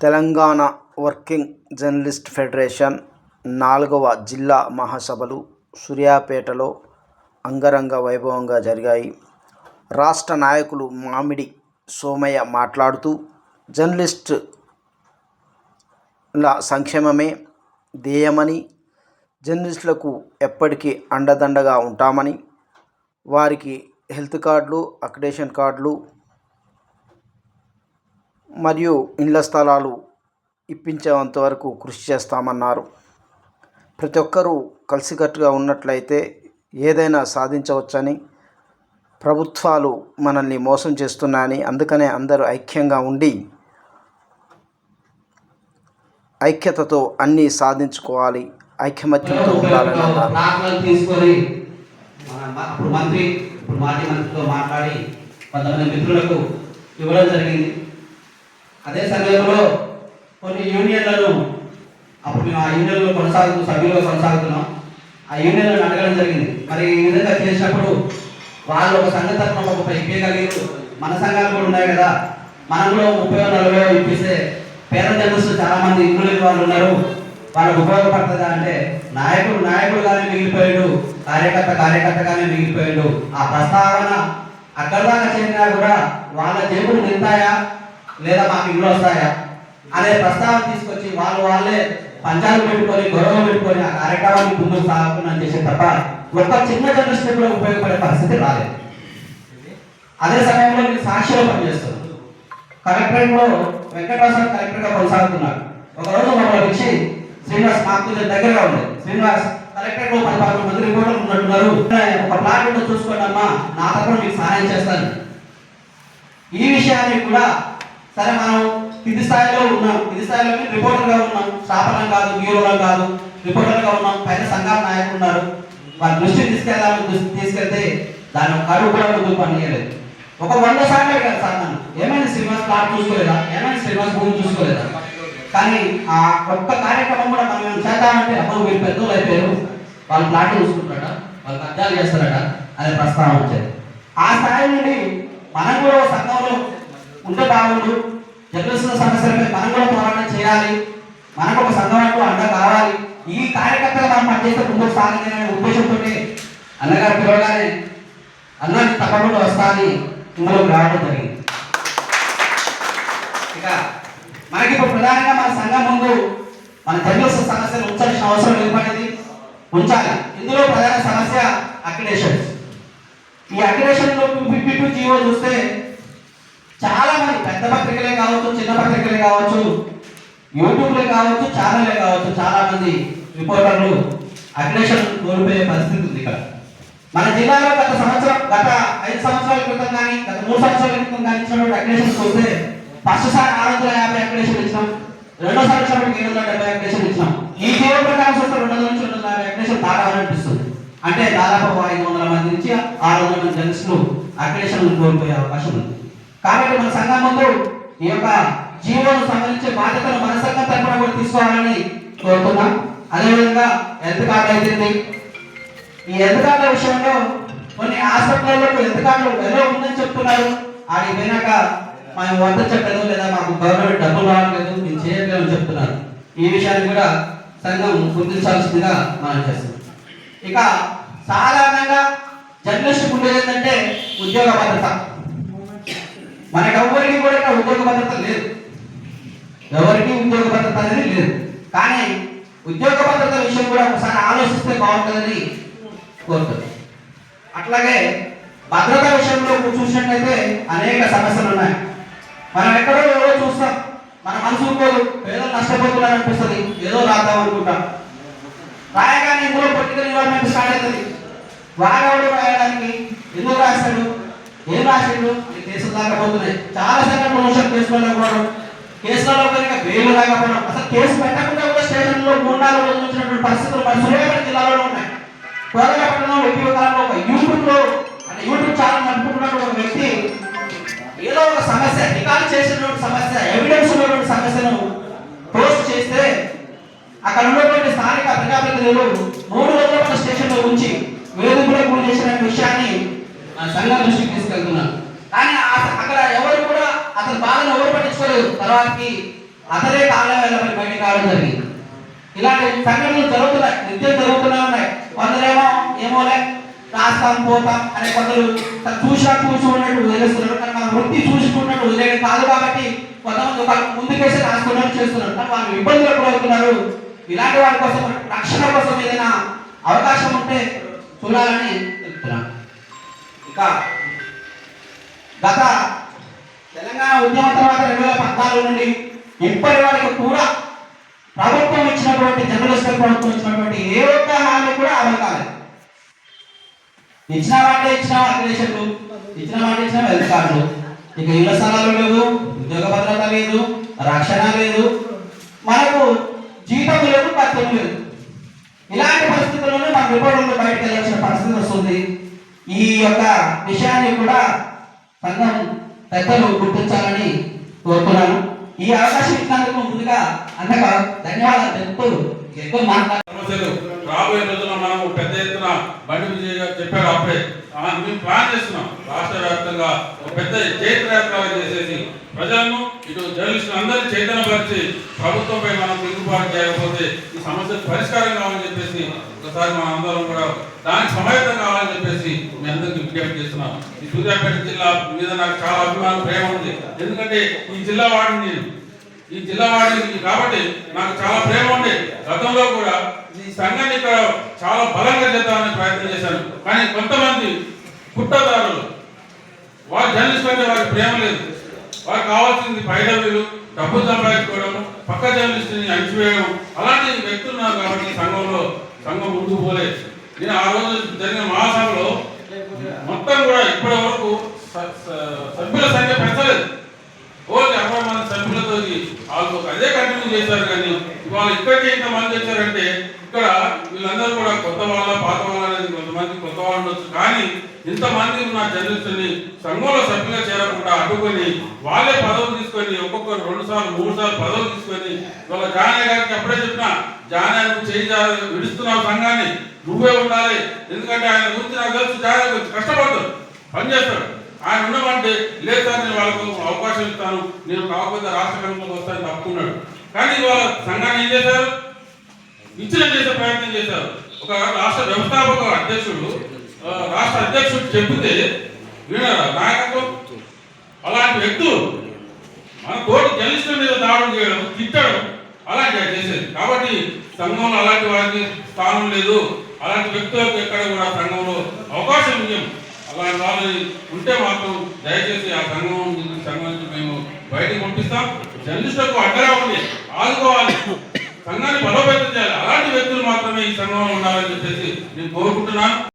Telangana working journalist federation నాలుగవ జిల్లా మహాసభలు సూర్యాపేటలో అంగరంగ వైభవంగా జరిగాయి. రాష్ట్ర నాయకులు మామిడి సోమయ్య మాట్లాడుతూ జర్నలిస్టుల సంక్షేమమే ధ్యేయమని జర్నలిస్టులకు ఎప్పటికీ అండదండగా ఉంటామని వారికి హెల్త్ కార్డులు అక్రిడేషన్ కార్డులు మరియు ఇళ్ళ స్థలాలు ఇప్పించేంత వరకు కృషి చేస్తామన్నారు. ప్రతి ఒక్కరూ కలిసికట్టుగా ఉన్నట్లయితే ఏదైనా సాధించవచ్చని ప్రభుత్వాలు మనల్ని మోసం చేస్తున్నాయని అందుకనే అందరూ ఐక్యంగా ఉండి ఐక్యతతో అన్నీ సాధించుకోవాలి ఐకమత్యంతో ఉండాలని అన్నారు. కొంతమంది మిత్రులకు ఇవ్వడం జరిగింది. అదే సమయంలో కొన్ని యూనియన్లను అప్పుడు మేము ఆ యూనియన్లో కొనసాగుతూ సభ్యులుగా కొనసాగుతున్నాం. ఆ యూనియన్లను అడగడం జరిగింది. మరి ఈ విధంగా చేసినప్పుడు వాళ్ళు ఒక సంఘ ఒక ముప్పై ఇప్పగలిగారు మన సంఘాలు కూడా ఉన్నాయి కదా. మనం కూడా ముప్పై నలభై ఇప్పిస్తే పేద జర్నలిస్టులు చాలా మంది వాళ్ళు ఉన్నారు. వాళ్ళకు ఉపయోగపడుతుందా అంటే నాయకుడు నాయకుడుగానే మిగిలిపోయాడు. కార్యకర్త కార్యకర్తగానే మిగిలిపోయాడు. ఆ ప్రస్తావన అక్కడ దాకా చేరినా కూడా వాళ్ళ జేబులు నింతాయా లేదా మాకు ఇల్లు వస్తాయా? అనే ప్రస్తావన తీసుకొచ్చి వాళ్ళు వాళ్ళే పంచాలు పెట్టుకొని గొడవ పెట్టుకొని ఆ కార్యక్రమాన్ని ముందుకు సాగుతున్నా చేసే తప్ప ఒక్క చిన్న జర్నలిస్ట్ కూడా ఉపయోగపడే పరిస్థితి రాలేదు. అదే సమయంలో మీరు సాక్షిలో పనిచేస్తున్నారు కలెక్టరేట్లో లో కలెక్టర్గా కొనసాగుతున్నారు. ఒకరోజు మమ్మల్ని వచ్చి శ్రీనివాస్ మాకు కొంచెం దగ్గరగా ఉంది శ్రీనివాస్ కలెక్టరేట్లో పది పదకొండు మంది రిపోర్టర్లు ఉన్నట్టున్నారు. ఒక ప్లాట్ ఉంటే చూసుకోండి అమ్మా నా తరపున మీకు సహాయం చేస్తాను. ఈ విషయాన్ని కూడా సరే మనం కింది స్థాయిలో ఉన్నాం. కింది స్థాయిలో రిపోర్టర్గా ఉన్నాం. స్థాపనం కాదు బ్యూరోలో కాదు. రిపోర్టర్గా ఉన్నాం. పైన సంఘాల నాయకులు ఉన్నారు. వారి దృష్టిని తీసుకెళ్ళాలని దృష్టి తీసుకెళ్తే దాని కరువు కూడా ముందు పనిచేయలేదు. ఒక వంద సార్లు అడిగారు సార్ నన్ను. ఏమైనా శ్రీనివాస్ ప్లాట్ చూసుకోలేదా? ఏమైనా శ్రీనివాస్ భూమి చూసుకోలేదా? కానీ ఆ ఒక్క కార్యక్రమం కూడా మనం చేద్దామంటే అప్పుడు వీళ్ళు పెద్దలు అయిపోయారు. వాళ్ళు ప్లాట్ చూసుకుంటారట వాళ్ళు కబ్జాలు చేస్తారట అనే ప్రస్తావన వచ్చేది. ఆ స్థాయి నుండి మనం కూడా సంఘంలో ఉంటే బాగుండు. జర్నలిస్టుల సమస్యలపై మనం కూడా పోరాటం చేయాలి. మనకు ఒక సంఘం అంటూ అండ కావాలి. ఈ కార్యకర్తలు మనం పనిచేస్తే ముందుకు సాగాలి ఉద్దేశంతోనే అన్నగారు పిలవగానే అన్నది తప్పకుండా వస్తాని ఇందులో రావడం జరిగింది. ఇక మనకి ఇప్పుడు ప్రధానంగా మన సంఘం ముందు మన జర్నలిస్ట్ సమస్యలు ఉంచాల్సిన అవసరం ఏర్పడింది. ఉంచాలి. ఇందులో ప్రధాన సమస్య అక్రిడేషన్స్ ఈ అక్రిడేషన్లో ఫిఫ్టీ జీవో చూస్తే చాలా మంది పెద్ద పత్రికలే కావచ్చు చిన్న పత్రికలే కావచ్చు యూట్యూబ్లే కావచ్చు ఛానల్లే కావచ్చు చాలా మంది రిపోర్టర్లు అగ్నేషన్ కోల్పోయే పరిస్థితి ఉంది ఇక్కడ. మన జిల్లాలో గత సంవత్సరం గత ఐదు సంవత్సరాల క్రితం కానీ గత మూడు సంవత్సరాల క్రితం కానీ ఇచ్చినటువంటి అగ్నేషన్ చూస్తే ఫస్ట్ సారి ఆరు వందల యాభై అగ్నేషన్ ఇచ్చినాం. రెండో సారి ఇచ్చినప్పుడు ఏడు వందల డెబ్బై అగ్నేషన్ ఇచ్చినాం. ఈ జీవో ప్రకారం చూస్తే రెండు వందల నుంచి రెండు వందల యాభై అగ్నేషన్ దాటాలనిపిస్తుంది అంటే దాదాపు ఐదు వందల మంది నుంచి ఆరు వందల మంది జర్నలిస్టులు అగ్నేషన్ కోల్పోయే అవకాశం ఉంది. కాబట్టి మన సంఘం ముందు ఈ యొక్క జీవోను సంబంధించే బాధ్యతను మన సంఘం తరపున కూడా తీసుకోవాలని కోరుతున్నాం. అదేవిధంగా హెల్త్ కార్డు అయితే ఈ హెల్త్ కార్డుల విషయంలో కొన్ని హాస్పిటల్లో హెల్త్ కార్డులు ఎలా ఉందని చెప్తున్నారు. అది పోయినాక మేము వర్తించట్లేదు లేదా మాకు గవర్నమెంట్ డబ్బులు రావట్లేదు మేము చేయట్లేదు అని చెప్తున్నారు. ఈ విషయాన్ని కూడా సంఘం గుర్తించాల్సిందిగా మనం చేస్తున్నాం. ఇక సాధారణంగా జర్నలిస్ట్ ఉండేది ఏంటంటే ఉద్యోగ భద్రత. మనకి ఎవరికి కూడా ఇక్కడ ఉద్యోగ భద్రత లేదు. ఎవరికి ఉద్యోగ భద్రత అనేది లేదు. కానీ ఉద్యోగ భద్రత విషయం కూడా ఒకసారి ఆలోచిస్తే బాగుంటుందని కోరుతుంది. అట్లాగే భద్రత విషయంలో చూసినట్లయితే అనేక సమస్యలు ఉన్నాయి. మనం ఎక్కడో ఎవరో చూస్తాం. మన మనసు ఊరుకోదు. పేదలు నష్టపోతున్నారు అనిపిస్తుంది. ఏదో రాద్దాం అనుకుంటాం. రాయగానే ఇందులో పొలిటికల్ ఇన్వాల్వ్మెంట్ స్టార్ట్ అవుతుంది. వాడెవడు రాయడానికి? ఎందుకు రాశాడు ఏం రాశాడు ఈ కేసులు దాకపోతున్నాయి చాలా సంఘటనలు మోసం కేసులలో కూడా కేసులలో కనుక దాకా రాకపోవడం అసలు కేసు పెట్టకుండా కూడా స్టేషన్లో గుండాలు వదిలించినటువంటి పరిస్థితులు మన సూర్యాపేట జిల్లాలో ఉన్నాయి. కోరగపట్నంలో ఇటీవల కాలంలో ఒక యూట్యూబ్లో అంటే యూట్యూబ్ ఛానల్ నడుపుకున్నటువంటి ఒక వ్యక్తి. ఏదో ఒక సమస్య రికార్డ్ చేసినటువంటి సమస్య ఎవిడెన్స్ ఉన్నటువంటి సమస్యను పోస్ట్ చేస్తే అక్కడ ఉన్నటువంటి స్థానిక ప్రజాప్రతినిధులు మూడు రోజుల స్టేషన్లో ఉంచి వేధింపులకు గురి చేసిన విషయాన్ని సంఘం దృష్టికి తీసుకెళ్తున్నాను కానీ అక్కడ ఎవరు కూడా అతని బాధను ఎవరు పట్టించుకోలేదు. తర్వాతకి అతనే కాలం వెళ్ళమని బయటికి రావడం జరిగింది. ఇలాంటి సంఘటనలు జరుగుతున్నాయి నిత్యం జరుగుతూనే ఉన్నాయి. కొందరేమో ఏమోలే రాస్తాం పోతాం అనే కొందరు చూసినా చూసి ఉన్నట్టు వదిలేస్తున్నారు. కానీ మన వృత్తి చూసుకున్నట్టు వదిలేదు కాదు కాబట్టి కొంతమంది ఒక ముందుకేసి రాసుకున్నట్టు చేస్తున్నారు. కానీ వాళ్ళు ఇబ్బందులు అవుతున్నారు ఇలాంటి వారి కోసం రక్షణ కోసం ఏదైనా అవకాశం ఉంటే చూడాలని చెప్తున్నాను. ఇంకా గత తెలంగాణ ఉద్యమం తర్వాత రెండు వేల పద్నాలుగు నుండి ఇప్పటి వరకు కూడా ప్రభుత్వం ఇచ్చినటువంటి జర్నలిస్ట్ ప్రభుత్వం ఇచ్చినటువంటి ఏ ఒక్క హామీ కూడా అమలు కాలేదు. ఇచ్చిన వాటే ఇచ్చిన అగ్రేషన్లు ఇచ్చిన వాటే ఇచ్చిన హెల్త్ కార్డులు ఇక ఇళ్ళ స్థలాలు లేవు ఉద్యోగ భద్రత లేదు రక్షణ లేదు. మనకు జీతం లేదు పత్యం లేదు. ఇలాంటి పరిస్థితుల్లోనే మన రిపోర్టులు బయటకు వెళ్ళాల్సిన పరిస్థితి వస్తుంది. ఈ యొక్క విషయాన్ని కూడా సంఘం పెద్దలు గుర్తించాలని కోరుతున్నాను. ఈ అవకాశం ఇచ్చినందుకు ముందుగా అందక ధన్యవాదాలు తెలుపుతూ ఎక్కువ మాట్లాడారు రాబోయే రోజుల్లో మనం పెద్ద ఎత్తున బండి విజయ్ గారు చెప్పారు అప్పుడే. మేము ప్లాన్ చేస్తున్నాం. రాష్ట్ర వ్యాప్తంగా ఒక పెద్ద చైత్రయాత్ర చేసేసి ప్రజలను ఇటు జర్నలిస్టులు అందరినీ చైతన్యపరిచి ప్రభుత్వంపై మనం తిరుగుబాటు చేయకపోతే ఈ సమస్యకు పరిష్కారం కావాలని చెప్పేసి ఒకసారి మా అందరం కూడా దానికి సమాయత్తం కావాలని చెప్పేసి మీ అందరికి విజ్ఞప్తి చేస్తున్నాం ఈ సూర్యాపేట జిల్లా మీద నాకు చాలా అభిమానం ప్రేమ ఉంది. ఎందుకంటే ఈ జిల్లా వాడిని నేను ఈ జిల్లా వాడికి కాబట్టి నాకు చాలా ప్రేమ ఉంది. గతంలో కూడా ఈ సంఘాన్ని ఇక్కడ చాలా బలంగా చేద్దామని ప్రయత్నం చేశాను. కానీ కొంతమంది పుట్టదారులు వారి జర్నలిస్ట్ అంటే వారికి ప్రేమ లేదు. వారికి కావాల్సింది పైడవీలు డబ్బు సంపాదించుకోవడం పక్క జర్నలిస్ట్ని అణిచివేయడం అలాంటి వ్యక్తులు ఉన్నారు కాబట్టి సంఘంలో సంఘం ముందుకు పోలేదు. నేను ఆ రోజు జరిగిన మహాసభలో మొత్తం కూడా ఇప్పటి వరకు సభ్యుల సంఖ్య పెంచలేదు. ఓన్లీ అరవై మంది సభ్యులతో వాళ్ళు అదే కంటిన్యూ చేశారు కానీ ఇవాళ ఇక్కడికి ఇంతమంది వచ్చారంటే ఇక్కడ వీళ్ళందరూ కూడా కొత్త వాళ్ళ పాత వాళ్ళ అనేది కొంతమంది కొత్త వాళ్ళు కానీ ఇంతమంది ఉన్న జర్నలిస్టుని సంఘంలో సభ్యులుగా అడ్డుకొని వాళ్ళే పదవులు తీసుకొని ఒక్కొక్కరు రెండు సార్లు మూడు సార్లు పదవులు తీసుకొని వాళ్ళ జానయ్య గారికి అప్పుడే చెప్పినా జానయ్య నువ్వు చేయి విడుస్తున్నావు సంఘాన్ని నువ్వే ఉండాలి. ఎందుకంటే ఆయన గురించి నాకు తెలుసు జానయ్య గురించి కష్టపడతాడు పనిచేస్తాడు ఆయన ఉండమంటే లేదు సార్ నేను వాళ్ళకు అవకాశం ఇస్తాను నేను కాకపోతే రాష్ట్ర కమిటీలోకి వస్తాను తప్పుకున్నాడు. కానీ వాళ్ళ సంఘాన్ని ఏం చేశారు? విచ్ఛిన్నం చేసే ప్రయత్నం చేశారు. ఒక రాష్ట్ర వ్యవస్థాపక అధ్యక్షుడు రాష్ట్ర అధ్యక్షుడు చెబితే వినరా నాయకత్వం అలాంటి వ్యక్తులు మన తోటి జర్నలిస్టుల మీద దాడులు చేయడం తిట్టడం అలాంటివి చేసేది. కాబట్టి సంఘంలో అలాంటి వారికి స్థానం లేదు. అలాంటి వ్యక్తులకు ఎక్కడ కూడా సంఘంలో అవకాశం ఇవ్వం అలాంటి వాళ్ళు ఉంటే మాత్రం దయచేసి ఆ సంఘం సంఘం నుంచి మేము బయటకు పంపిస్తాం. జర్నలిస్టులకు అడ్డగా ఉంది ఆదుకోవాలి. సంఘాన్ని బలోపేతం చేయాలి. అలాంటి వ్యక్తులు మాత్రమే ఈ సంఘంలో ఉండాలని చెప్పేసి నేను కోరుకుంటున్నాను.